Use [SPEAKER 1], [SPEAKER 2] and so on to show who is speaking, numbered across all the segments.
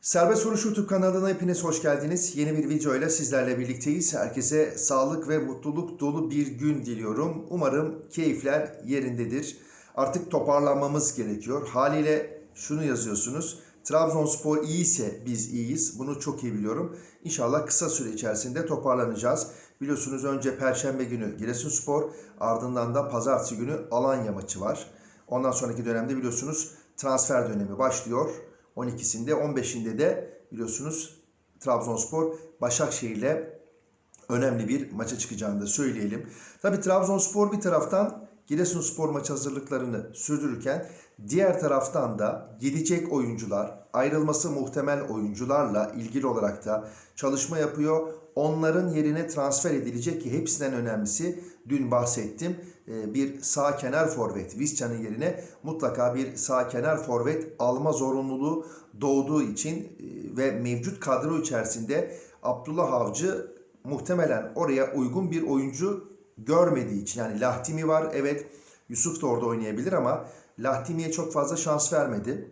[SPEAKER 1] Serbest Vuruş YouTube kanalına hepiniz hoş geldiniz. Yeni bir video ile sizlerle birlikteyiz. Herkese sağlık ve mutluluk dolu bir gün diliyorum. Umarım keyifler yerindedir. Artık toparlanmamız gerekiyor. Haliyle şunu yazıyorsunuz. Trabzonspor iyiyse biz iyiyiz. Bunu çok iyi biliyorum. İnşallah kısa süre içerisinde toparlanacağız. Biliyorsunuz önce Perşembe günü Giresunspor, ardından da Pazartesi günü Alanya maçı var. Ondan sonraki dönemde biliyorsunuz transfer dönemi başlıyor. 12'sinde 15'inde de biliyorsunuz Trabzonspor Başakşehir'le önemli bir maça çıkacağını da söyleyelim. Tabi Trabzonspor bir taraftan Giresunspor maç hazırlıklarını sürdürürken diğer taraftan da gidecek oyuncular, ayrılması muhtemel oyuncularla ilgili olarak da çalışma yapıyor. Onların yerine transfer edilecek ki hepsinden önemlisi dün bahsettim. Ee, Bir sağ kenar forvet Visca'nın yerine mutlaka bir sağ kenar forvet alma zorunluluğu doğduğu için e, ve mevcut kadro içerisinde Abdullah Avcı muhtemelen oraya uygun bir oyuncu görmediği için yani Lahtimi var evet Yusuf da orada oynayabilir ama Lahtimi'ye çok fazla şans vermedi.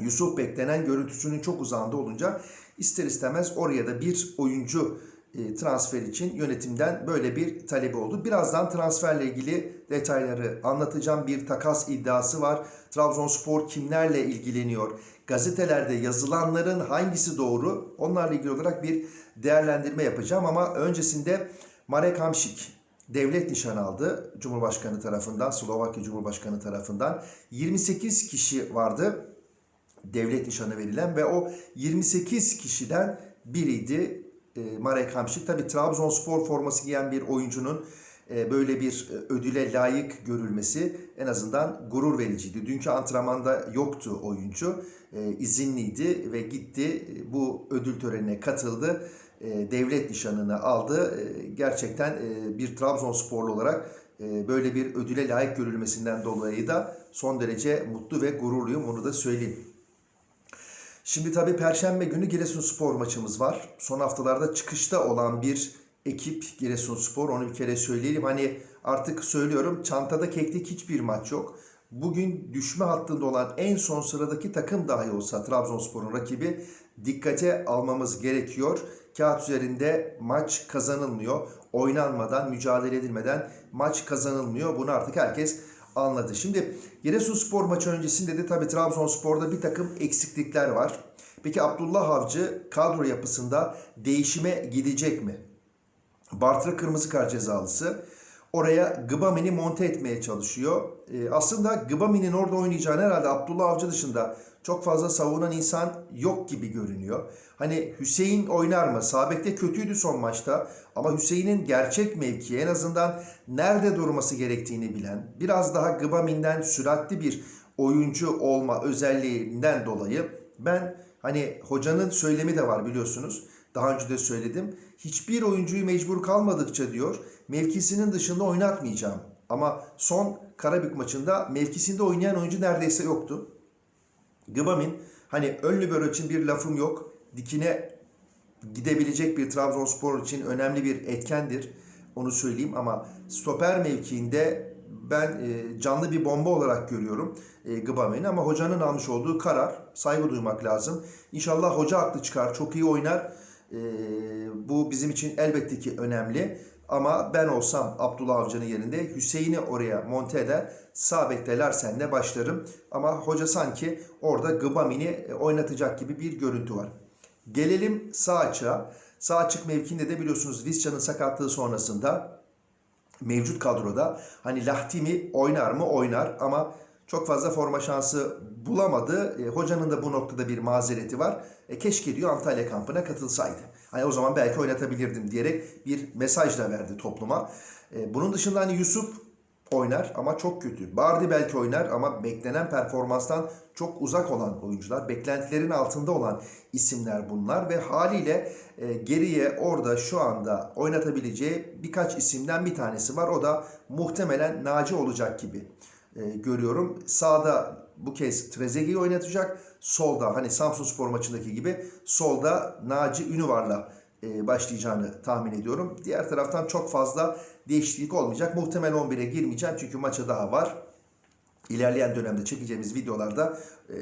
[SPEAKER 1] Yusuf beklenen görüntüsünün çok uzağında olunca ister istemez oraya da bir oyuncu e, transfer için yönetimden böyle bir talebi oldu. Birazdan transferle ilgili detayları anlatacağım. Bir takas iddiası var. Trabzonspor kimlerle ilgileniyor? Gazetelerde yazılanların hangisi doğru? Onlarla ilgili olarak bir değerlendirme yapacağım ama öncesinde Marek Hamšík devlet nişanı aldı Cumhurbaşkanı tarafından, Slovakya Cumhurbaşkanı tarafından. 28 kişi vardı devlet nişanı verilen ve o 28 kişiden biriydi e, Marek Hamšík. Tabi Trabzonspor forması giyen bir oyuncunun e, böyle bir e, ödüle layık görülmesi en azından gurur vericiydi. Dünkü antrenmanda yoktu oyuncu. E, izinliydi ve gitti e, bu ödül törenine katıldı. E, devlet nişanını aldı. E, gerçekten e, bir Trabzonsporlu olarak e, böyle bir ödüle layık görülmesinden dolayı da son derece mutlu ve gururluyum onu da söyleyeyim. Şimdi tabii Perşembe günü Giresunspor maçımız var. Son haftalarda çıkışta olan bir ekip Giresunspor. Onu bir kere söyleyelim. Hani artık söylüyorum çantada keklik hiçbir maç yok. Bugün düşme hattında olan en son sıradaki takım dahi olsa Trabzonspor'un rakibi dikkate almamız gerekiyor. Kağıt üzerinde maç kazanılmıyor. Oynanmadan, mücadele edilmeden maç kazanılmıyor. Bunu artık herkes anladı. Şimdi Giresunspor maçı öncesinde de tabii Trabzonspor'da bir takım eksiklikler var. Peki Abdullah Avcı kadro yapısında değişime gidecek mi? Bartra kırmızı kart cezalısı. Oraya Gıbami'ni monte etmeye çalışıyor. Ee, aslında Gıbami'nin orada oynayacağını herhalde Abdullah Avcı dışında çok fazla savunan insan yok gibi görünüyor. Hani Hüseyin oynar mı? Sabek'te kötüydü son maçta ama Hüseyin'in gerçek mevki en azından nerede durması gerektiğini bilen, biraz daha Gıbami'nden süratli bir oyuncu olma özelliğinden dolayı ben hani hocanın söylemi de var biliyorsunuz. Daha önce de söyledim. Hiçbir oyuncuyu mecbur kalmadıkça diyor mevkisinin dışında oynatmayacağım. Ama son Karabük maçında mevkisinde oynayan oyuncu neredeyse yoktu. Gıbamin hani ön libero için bir lafım yok. Dikine gidebilecek bir Trabzonspor için önemli bir etkendir. Onu söyleyeyim ama stoper mevkiinde ben e, canlı bir bomba olarak görüyorum e, Gıbamin'i ama hocanın almış olduğu karar saygı duymak lazım. İnşallah hoca haklı çıkar, çok iyi oynar. E, bu bizim için elbette ki önemli. Ama ben olsam Abdullah Avcı'nın yerinde Hüseyin'i oraya monte eder. Sağ Larsen'le başlarım. Ama hoca sanki orada Gıbamin'i oynatacak gibi bir görüntü var. Gelelim sağ açığa. Sağ açık mevkinde de biliyorsunuz Visca'nın sakatlığı sonrasında mevcut kadroda hani Lahtimi oynar mı oynar ama çok fazla forma şansı bulamadı. E, hocanın da bu noktada bir mazereti var. E, keşke diyor Antalya kampına katılsaydı. Hani o zaman belki oynatabilirdim diyerek bir mesaj da verdi topluma. E, bunun dışında hani Yusuf oynar ama çok kötü. Bardi belki oynar ama beklenen performanstan çok uzak olan oyuncular. Beklentilerin altında olan isimler bunlar ve haliyle e, geriye orada şu anda oynatabileceği birkaç isimden bir tanesi var. O da muhtemelen Naci olacak gibi e, görüyorum. Sağda bu kez Trezeguet'i oynatacak. Solda hani Samsun Spor maçındaki gibi solda Naci Ünüvar'la e, başlayacağını tahmin ediyorum. Diğer taraftan çok fazla değişiklik olmayacak. Muhtemel 11'e girmeyeceğim çünkü maça daha var. ilerleyen dönemde çekeceğimiz videolarda e,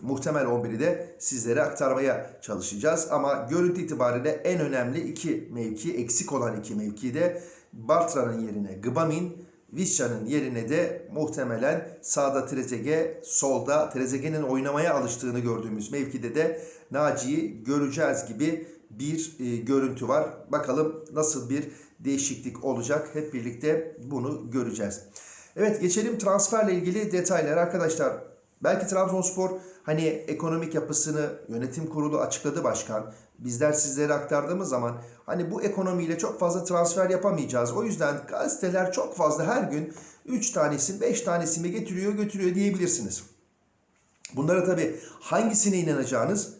[SPEAKER 1] muhtemel 11'i de sizlere aktarmaya çalışacağız. Ama görüntü itibariyle en önemli iki mevki, eksik olan iki mevki de Bartra'nın yerine Gbamin, Vişça'nın yerine de muhtemelen sağda Trezeguet, solda Trezeguet'in oynamaya alıştığını gördüğümüz mevkide de Naci'yi göreceğiz gibi bir e, görüntü var. Bakalım nasıl bir değişiklik olacak. Hep birlikte bunu göreceğiz. Evet geçelim transferle ilgili detaylar arkadaşlar. Belki Trabzonspor hani ekonomik yapısını yönetim kurulu açıkladı başkan. Bizler sizlere aktardığımız zaman hani bu ekonomiyle çok fazla transfer yapamayacağız. O yüzden gazeteler çok fazla her gün 3 tanesi 5 tanesi mi getiriyor götürüyor diyebilirsiniz. Bunlara tabi hangisine inanacağınız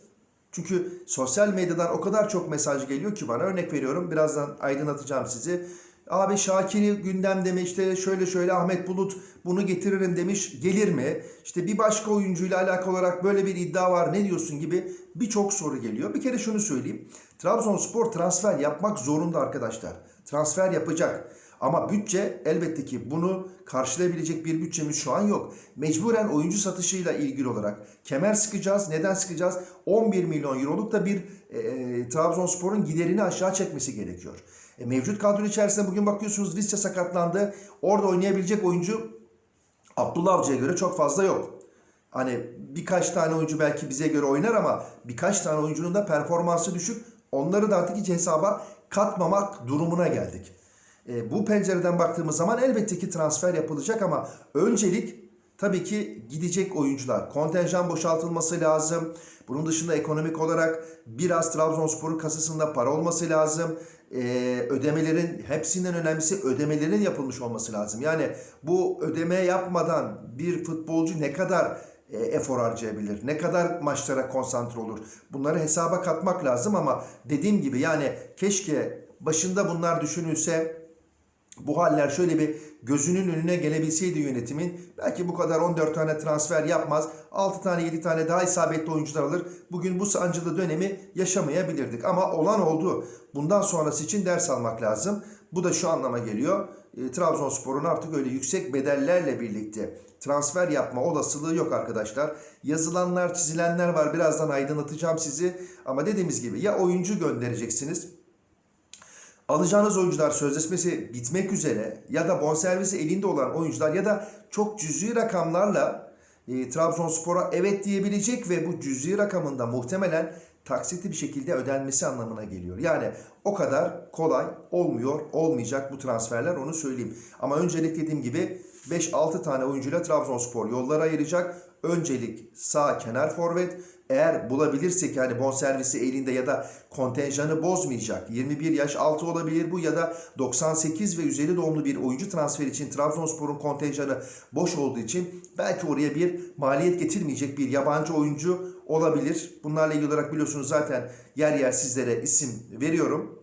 [SPEAKER 1] çünkü sosyal medyadan o kadar çok mesaj geliyor ki bana örnek veriyorum birazdan aydınlatacağım sizi. Abi Şakir'i gündemde mi işte şöyle şöyle Ahmet Bulut bunu getiririm demiş gelir mi? İşte bir başka oyuncuyla alakalı olarak böyle bir iddia var ne diyorsun gibi birçok soru geliyor. Bir kere şunu söyleyeyim. Trabzonspor transfer yapmak zorunda arkadaşlar. Transfer yapacak. Ama bütçe elbette ki bunu karşılayabilecek bir bütçemiz şu an yok. Mecburen oyuncu satışıyla ilgili olarak kemer sıkacağız. Neden sıkacağız? 11 milyon euroluk da bir e, e, Trabzonspor'un giderini aşağı çekmesi gerekiyor. E, mevcut kadro içerisinde bugün bakıyorsunuz Visca sakatlandı. Orada oynayabilecek oyuncu Abdullah Avcı'ya göre çok fazla yok. Hani birkaç tane oyuncu belki bize göre oynar ama birkaç tane oyuncunun da performansı düşük. Onları da artık hiç hesaba katmamak durumuna geldik. E, bu pencereden baktığımız zaman elbette ki transfer yapılacak ama öncelik tabii ki gidecek oyuncular. Kontenjan boşaltılması lazım. Bunun dışında ekonomik olarak biraz Trabzonspor'un kasasında para olması lazım. Ee, ödemelerin hepsinden önemlisi ödemelerin yapılmış olması lazım. Yani bu ödeme yapmadan bir futbolcu ne kadar e, efor harcayabilir? Ne kadar maçlara konsantre olur? Bunları hesaba katmak lazım ama dediğim gibi yani keşke başında bunlar düşünülse bu haller şöyle bir gözünün önüne gelebilseydi yönetimin belki bu kadar 14 tane transfer yapmaz. 6 tane 7 tane daha isabetli oyuncular alır. Bugün bu sancılı dönemi yaşamayabilirdik. Ama olan oldu. Bundan sonrası için ders almak lazım. Bu da şu anlama geliyor. E, Trabzonspor'un artık öyle yüksek bedellerle birlikte transfer yapma olasılığı yok arkadaşlar. Yazılanlar, çizilenler var. Birazdan aydınlatacağım sizi. Ama dediğimiz gibi ya oyuncu göndereceksiniz alacağınız oyuncular sözleşmesi bitmek üzere ya da bonservisi elinde olan oyuncular ya da çok cüzi rakamlarla e, Trabzonspor'a evet diyebilecek ve bu cüzi rakamında muhtemelen taksitli bir şekilde ödenmesi anlamına geliyor. Yani o kadar kolay olmuyor, olmayacak bu transferler onu söyleyeyim. Ama öncelik dediğim gibi 5-6 tane oyuncuyla Trabzonspor yollara ayıracak. Öncelik sağ kenar forvet. Eğer bulabilirsek yani bonservisi elinde ya da kontenjanı bozmayacak 21 yaş altı olabilir bu ya da 98 ve üzeri doğumlu bir oyuncu transfer için Trabzonspor'un kontenjanı boş olduğu için belki oraya bir maliyet getirmeyecek bir yabancı oyuncu olabilir. Bunlarla ilgili olarak biliyorsunuz zaten yer yer sizlere isim veriyorum.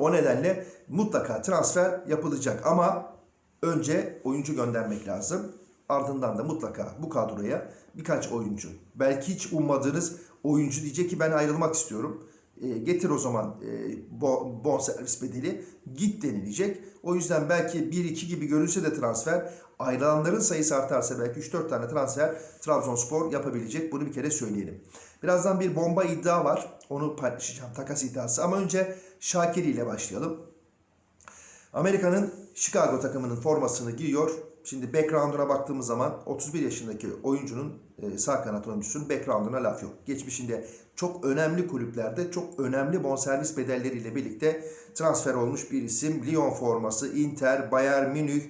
[SPEAKER 1] O nedenle mutlaka transfer yapılacak ama önce oyuncu göndermek lazım. Ardından da mutlaka bu kadroya birkaç oyuncu. Belki hiç ummadığınız oyuncu diyecek ki ben ayrılmak istiyorum. E, getir o zaman e, bon, servis bedeli git denilecek. O yüzden belki 1-2 gibi görülse de transfer ayrılanların sayısı artarsa belki 3-4 tane transfer Trabzonspor yapabilecek. Bunu bir kere söyleyelim. Birazdan bir bomba iddia var. Onu paylaşacağım. Takas iddiası. Ama önce Şakiri ile başlayalım. Amerika'nın Chicago takımının formasını giyiyor. Şimdi background'una baktığımız zaman 31 yaşındaki oyuncunun e, sağ kanat oyuncusunun background'una laf yok. Geçmişinde çok önemli kulüplerde çok önemli bonservis bedelleriyle birlikte transfer olmuş bir isim. Lyon forması, Inter, Bayern Münih,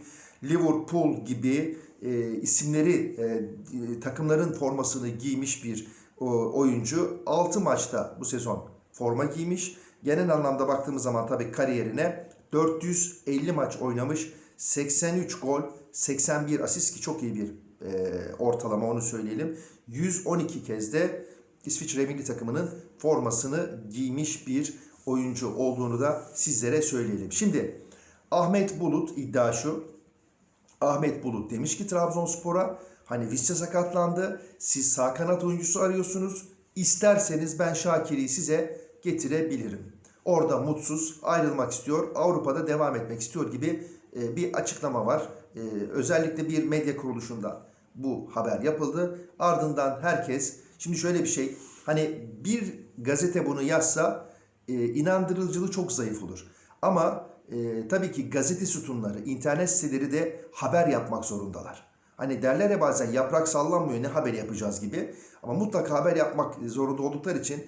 [SPEAKER 1] Liverpool gibi e, isimleri e, takımların formasını giymiş bir o, oyuncu. 6 maçta bu sezon forma giymiş. Genel anlamda baktığımız zaman tabii kariyerine 450 maç oynamış. 83 gol, 81 asist ki çok iyi bir e, ortalama onu söyleyelim. 112 kez de İsviçre milli takımının formasını giymiş bir oyuncu olduğunu da sizlere söyleyelim. Şimdi Ahmet Bulut iddia şu. Ahmet Bulut demiş ki Trabzonspor'a hani Visca sakatlandı. Siz sağ kanat oyuncusu arıyorsunuz. İsterseniz ben Şakir'i size getirebilirim. Orada mutsuz ayrılmak istiyor. Avrupa'da devam etmek istiyor gibi e, bir açıklama var. E, özellikle bir medya kuruluşunda bu haber yapıldı. Ardından herkes şimdi şöyle bir şey hani bir gazete bunu yazsa e, inandırıcılığı çok zayıf olur. Ama e, tabii ki gazete sütunları, internet siteleri de haber yapmak zorundalar. Hani derler ya bazen yaprak sallanmıyor ne haber yapacağız gibi. Ama mutlaka haber yapmak zorunda oldukları için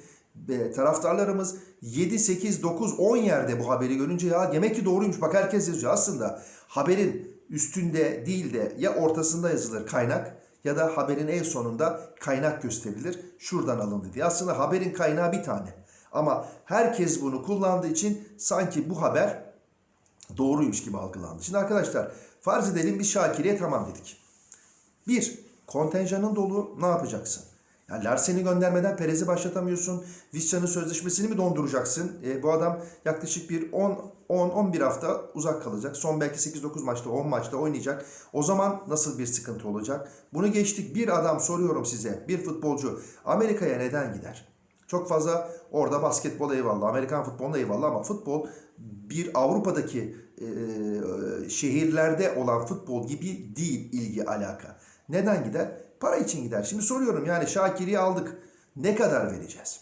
[SPEAKER 1] e, taraftarlarımız 7, 8, 9, 10 yerde bu haberi görünce ya demek ki doğruymuş bak herkes yazıyor. Aslında haberin üstünde değil de ya ortasında yazılır kaynak ya da haberin en sonunda kaynak gösterilir. Şuradan alındı diye. Aslında haberin kaynağı bir tane. Ama herkes bunu kullandığı için sanki bu haber doğruymuş gibi algılandı. Şimdi arkadaşlar farz edelim bir Şakir'e tamam dedik. Bir, kontenjanın dolu ne yapacaksın? Yani Larsen'i göndermeden Perez'i başlatamıyorsun. Vizca'nın sözleşmesini mi donduracaksın? E, bu adam yaklaşık bir 10-11 hafta uzak kalacak. Son belki 8-9 maçta 10 maçta oynayacak. O zaman nasıl bir sıkıntı olacak? Bunu geçtik. Bir adam soruyorum size. Bir futbolcu Amerika'ya neden gider? Çok fazla orada basketbol eyvallah, Amerikan futboluna eyvallah ama futbol bir Avrupa'daki e, şehirlerde olan futbol gibi değil ilgi alaka. Neden gider? Para için gider. Şimdi soruyorum yani Şakir'i aldık. Ne kadar vereceğiz?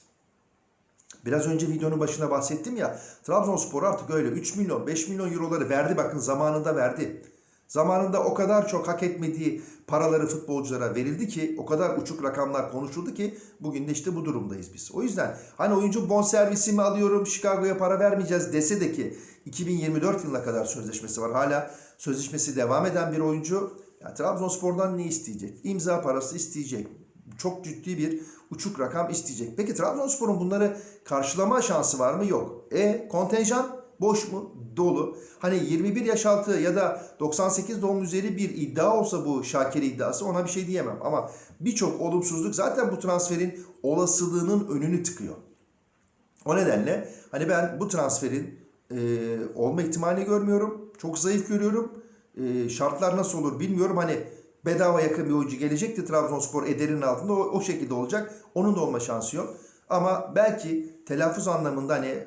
[SPEAKER 1] Biraz önce videonun başına bahsettim ya. Trabzonspor artık öyle 3 milyon 5 milyon euroları verdi bakın zamanında verdi. Zamanında o kadar çok hak etmediği paraları futbolculara verildi ki o kadar uçuk rakamlar konuşuldu ki bugün de işte bu durumdayız biz. O yüzden hani oyuncu bonservisi mi alıyorum Chicago'ya para vermeyeceğiz dese de ki 2024 yılına kadar sözleşmesi var. Hala sözleşmesi devam eden bir oyuncu ya Trabzonspor'dan ne isteyecek? İmza parası isteyecek. Çok ciddi bir uçuk rakam isteyecek. Peki Trabzonspor'un bunları karşılama şansı var mı? Yok. E kontenjan boş mu? Dolu. Hani 21 yaş altı ya da 98 doğum üzeri bir iddia olsa bu Şakir iddiası ona bir şey diyemem. Ama birçok olumsuzluk zaten bu transferin olasılığının önünü tıkıyor. O nedenle hani ben bu transferin e, olma ihtimalini görmüyorum. Çok zayıf görüyorum. E, şartlar nasıl olur bilmiyorum. Hani bedava yakın bir oyuncu gelecekti Trabzonspor ederinin altında o, o şekilde olacak. Onun da olma şansı yok. Ama belki telaffuz anlamında hani e,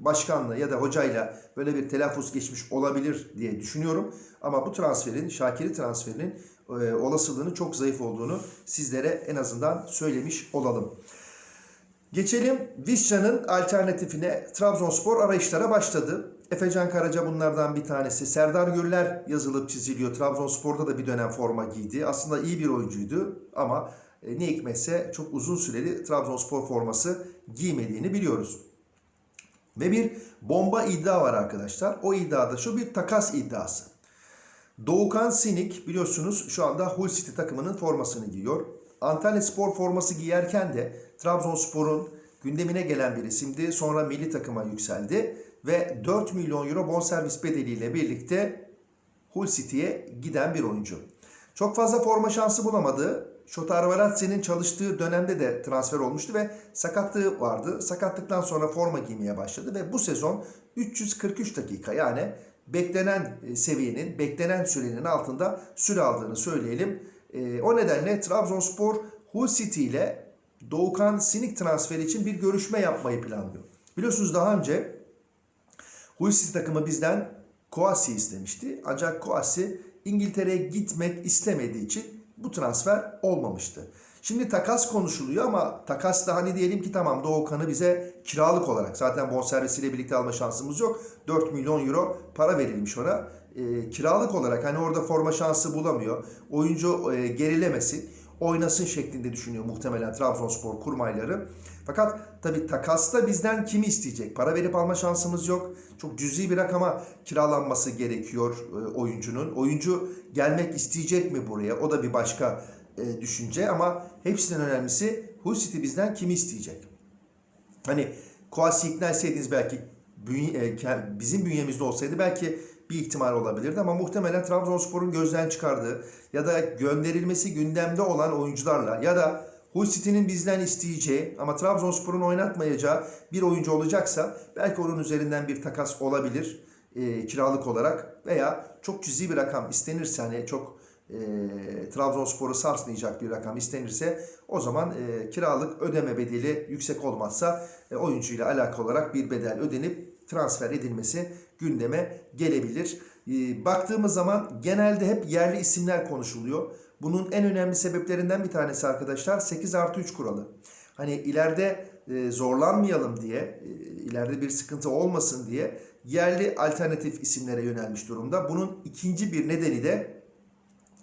[SPEAKER 1] başkanla ya da hocayla böyle bir telaffuz geçmiş olabilir diye düşünüyorum. Ama bu transferin, Şakir'i transferinin e, olasılığının çok zayıf olduğunu sizlere en azından söylemiş olalım. Geçelim Vişça'nın alternatifine Trabzonspor arayışlara başladı. Efecan Karaca bunlardan bir tanesi. Serdar Gürler yazılıp çiziliyor. Trabzonspor'da da bir dönem forma giydi. Aslında iyi bir oyuncuydu ama e, ne hikmetse çok uzun süreli Trabzonspor forması giymediğini biliyoruz. Ve bir bomba iddia var arkadaşlar. O iddiada şu bir takas iddiası. Doğukan Sinik biliyorsunuz şu anda Hull City takımının formasını giyiyor. Antalya Spor forması giyerken de Trabzonspor'un gündemine gelen bir isimdi. Sonra milli takıma yükseldi ve 4 milyon euro bonservis bedeliyle birlikte Hull City'ye giden bir oyuncu. Çok fazla forma şansı bulamadı. Şotar Valatse'nin çalıştığı dönemde de transfer olmuştu ve sakatlığı vardı. Sakatlıktan sonra forma giymeye başladı ve bu sezon 343 dakika yani beklenen e, seviyenin, beklenen sürenin altında süre aldığını söyleyelim. E, o nedenle Trabzonspor Hull City ile Doğukan Sinik transferi için bir görüşme yapmayı planlıyor. Biliyorsunuz daha önce City takımı bizden Kouassi istemişti. Ancak Kouassi İngiltere'ye gitmek istemediği için bu transfer olmamıştı. Şimdi takas konuşuluyor ama takas da hani diyelim ki tamam Doğukan'ı bize kiralık olarak zaten bonservisiyle birlikte alma şansımız yok. 4 milyon euro para verilmiş ona. E, kiralık olarak hani orada forma şansı bulamıyor. Oyuncu e, gerilemesin, oynasın şeklinde düşünüyor muhtemelen Trabzonspor kurmayları. Fakat tabii takasta bizden kimi isteyecek? Para verip alma şansımız yok. Çok cüzi bir rakama kiralanması gerekiyor e, oyuncunun. Oyuncu gelmek isteyecek mi buraya? O da bir başka e, düşünce ama hepsinden önemlisi Hull bizden kimi isteyecek? Hani Kouassi ikna etseydiniz belki e, bizim bünyemizde olsaydı belki bir ihtimal olabilirdi ama muhtemelen Trabzonspor'un gözden çıkardığı ya da gönderilmesi gündemde olan oyuncularla ya da Hull City'nin bizden isteyeceği ama Trabzonspor'un oynatmayacağı bir oyuncu olacaksa belki onun üzerinden bir takas olabilir e, kiralık olarak veya çok cüzi bir rakam istenirse hani çok e, Trabzonspor'u sarsmayacak bir rakam istenirse o zaman e, kiralık ödeme bedeli yüksek olmazsa e, oyuncuyla alakalı olarak bir bedel ödenip transfer edilmesi gündeme gelebilir. Ee, baktığımız zaman genelde hep yerli isimler konuşuluyor. Bunun en önemli sebeplerinden bir tanesi arkadaşlar 8 artı 3 kuralı. Hani ileride e, zorlanmayalım diye, e, ileride bir sıkıntı olmasın diye yerli alternatif isimlere yönelmiş durumda. Bunun ikinci bir nedeni de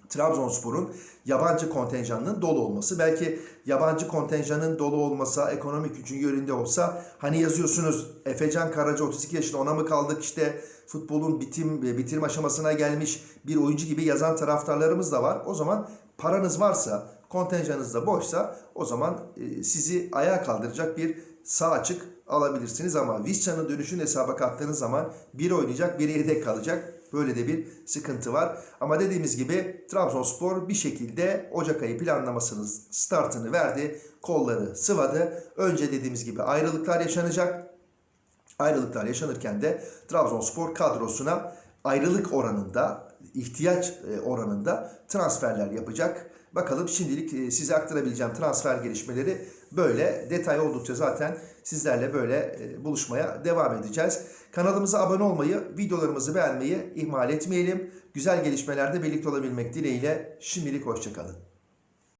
[SPEAKER 1] Trabzonspor'un yabancı kontenjanının dolu olması. Belki yabancı kontenjanın dolu olmasa, ekonomik gücün yönünde olsa hani yazıyorsunuz Efecan Karaca 32 yaşında ona mı kaldık işte futbolun bitim bitirme aşamasına gelmiş bir oyuncu gibi yazan taraftarlarımız da var. O zaman paranız varsa, kontenjanınız da boşsa o zaman e, sizi ayağa kaldıracak bir sağ açık alabilirsiniz ama Vizcan'ın dönüşünü hesaba kattığınız zaman biri oynayacak, biri yedek kalacak. Böyle de bir sıkıntı var. Ama dediğimiz gibi Trabzonspor bir şekilde Ocak ayı planlamasının startını verdi. Kolları sıvadı. Önce dediğimiz gibi ayrılıklar yaşanacak. Ayrılıklar yaşanırken de Trabzonspor kadrosuna ayrılık oranında, ihtiyaç e, oranında transferler yapacak. Bakalım şimdilik e, size aktarabileceğim transfer gelişmeleri böyle. Detay oldukça zaten sizlerle böyle e, buluşmaya devam edeceğiz. Kanalımıza abone olmayı, videolarımızı beğenmeyi ihmal etmeyelim. Güzel gelişmelerde birlikte olabilmek dileğiyle şimdilik hoşçakalın.